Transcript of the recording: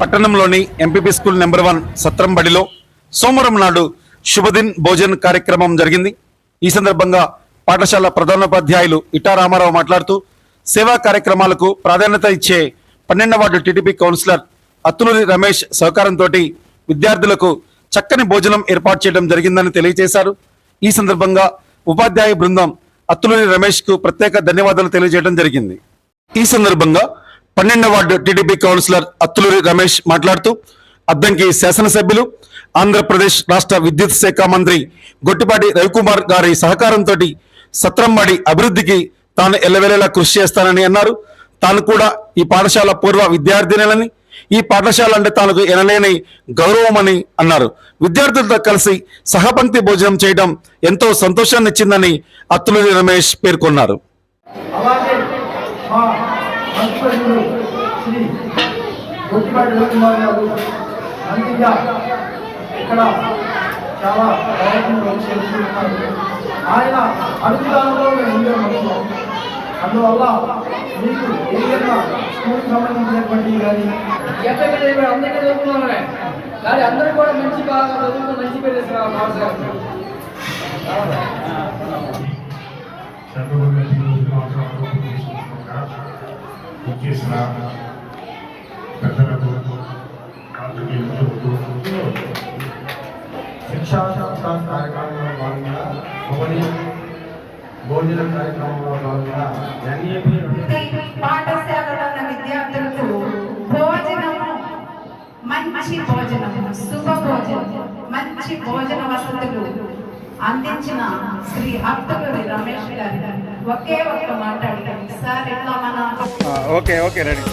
పట్టణంలోని MPP school number one సత్రం బడిలో సోమవారం నాడు శుభదిన్ భోజన్ కార్యక్రమం జరిగింది. ఈ సందర్భంగా పాఠశాల ప్రధానోపాధ్యాయులు ఇటా రామారావు మాట్లాడుతూ సేవా కార్యక్రమాలకు ప్రాధాన్యత ఇచ్చే పన్నెండవ ward TDP councillor Attuluri Ramesh సహకారంతో విద్యార్థులకు చక్కని భోజనం ఏర్పాటు చేయడం జరిగిందని తెలియజేశారు. ఈ సందర్భంగా ఉపాధ్యాయ బృందం అత్తులూరి రమేష్కు ప్రత్యేక ధన్యవాదాలు తెలియజేయడం జరిగింది. ఈ సందర్భంగా పన్నెండవ ward TDP councillor Attuluri Ramesh మాట్లాడుతూ అద్దంకి శాసనసభ్యులు ఆంధ్రప్రదేశ్ రాష్ట్ర విద్యుత్ శాఖ మంత్రి గొట్టిపాటి రవికుమార్ గారి సహకారంతో సత్రంబడి అభివృద్ధికి తాను ఎల్లవేళలా కృషి చేస్తానని అన్నారు. తాను కూడా ఈ పాఠశాల పూర్వ విద్యార్థినిలని ఈ పాఠశాల అంటే తనకు ఎనలేని గౌరవమని అన్నారు. విద్యార్థులతో కలిసి సహపంక్తి భోజనం చేయడం ఎంతో సంతోషాన్ని ఇచ్చిందని అత్తులూరి రమేష్ పేర్కొన్నారు. అలాగే శ్రీ గుట్టిపాటి రవికుమార్ గారు మంత్రిగా ఇక్కడ చాలా ప్రయత్నంలో చేస్తున్నారు ఆయన అనుదానంలో మేము ఉండే అందువల్ల మీకు ఏదైనా స్కూల్కి సంబంధించినటువంటి కానీ ఎక్కడ అందరికీ చదువుకున్నామే. కానీ అందరూ కూడా మంచి బాగా చదువుకుని మంచి పేరు తీసుకురావాలి మాస్టర్ చేసిన పెద్దలకు శిక్షా సంస్థాన్ కార్యక్రమంలో భాగంగా ఒకటి భోజన కార్యక్రమంలో భాగంగా ఎన్ఏపీ పాఠశాలలో విద్యార్థులకు భోజనము మంచి భోజనం శుభ భోజనం మంచి భోజన వసతులు అందించిన శ్రీ అత్తలూరి రమేష్ గారి. ఒకే ఒక్క మాట్లాడారు సార్ ఇట్లా మన ఓకే ఓకే రెడీ.